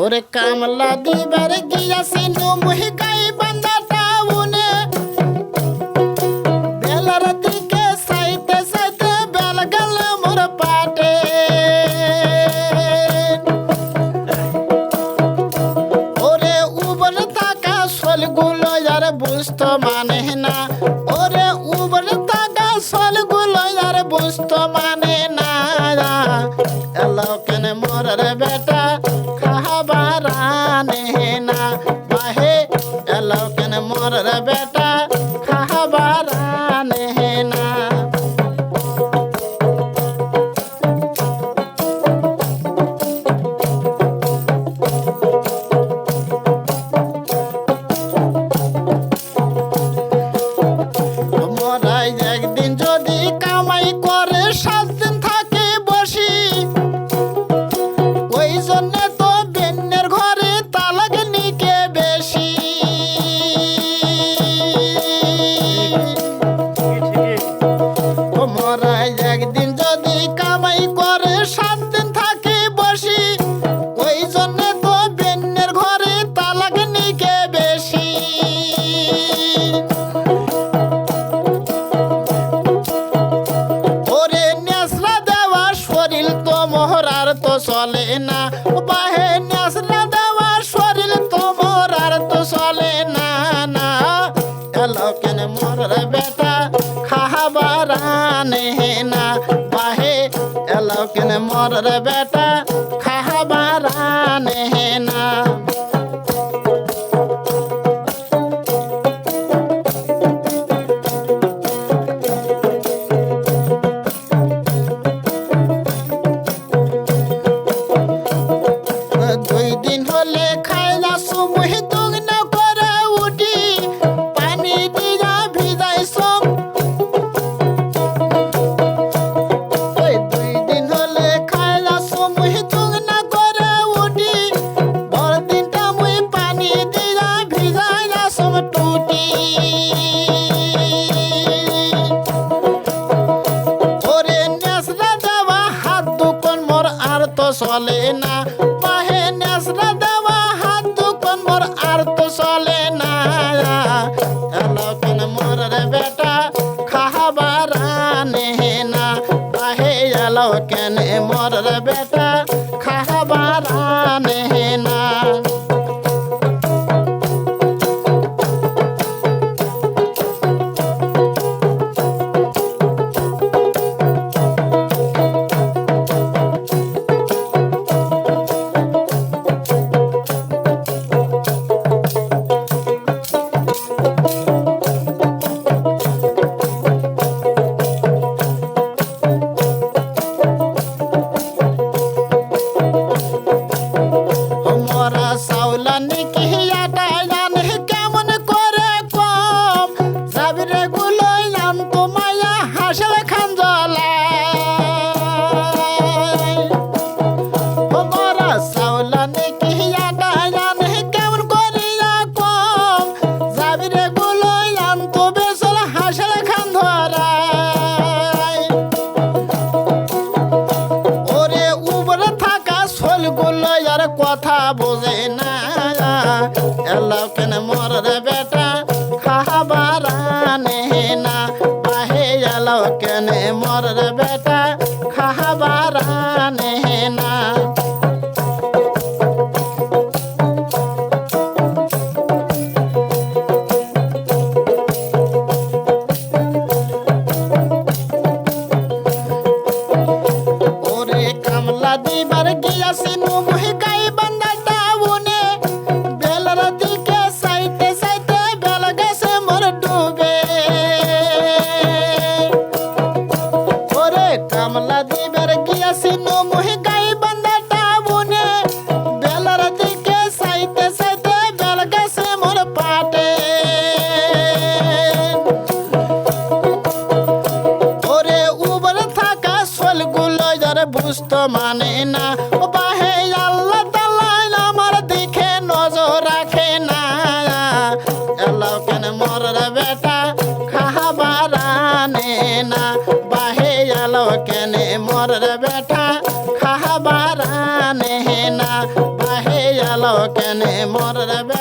ওরে কামলা দিবার গিয়াছিল মুহি গাই বান্দা টাউনে বেলার দিকে সাইতে সাইতে বেল গেল মোর পাটে। ওরে উবল থাকা সলগুলো আর বুঝতো মানে না। ওরে উবল থাকা সলগুলো আর বুঝতো মানে না। এলো খাবার আনে না মরাই একদিন যদি কামাই করে সাত বেটা খাবার আনে না বাহে এলো কেন মোর বেটা খাবার আনে না চলে না। পাহে নেসরা দেওয়া হাত দুকন মোর আর তো চলে না। এলো কেন মোর রে বেটা? খাবার আনে না। পাহে এলকেন মোর রে বেটা? বোঝে না। এলো কেন মোর বেটা? খাবার আনে না। বাহে এলো কেন মোর রে বেটা? খাবার আনে না দিবার বুঝতো মানে না। ও বাহে, আল্লাহ তাল্লাহ আমার দিকে নজর রাখে না। এলো কেন মোর রে বেটা খাবার আনে না। বাহে এলো কেন মোর রে বেটা খাবার আনে না। বাহে কেনে মোর খাহাবা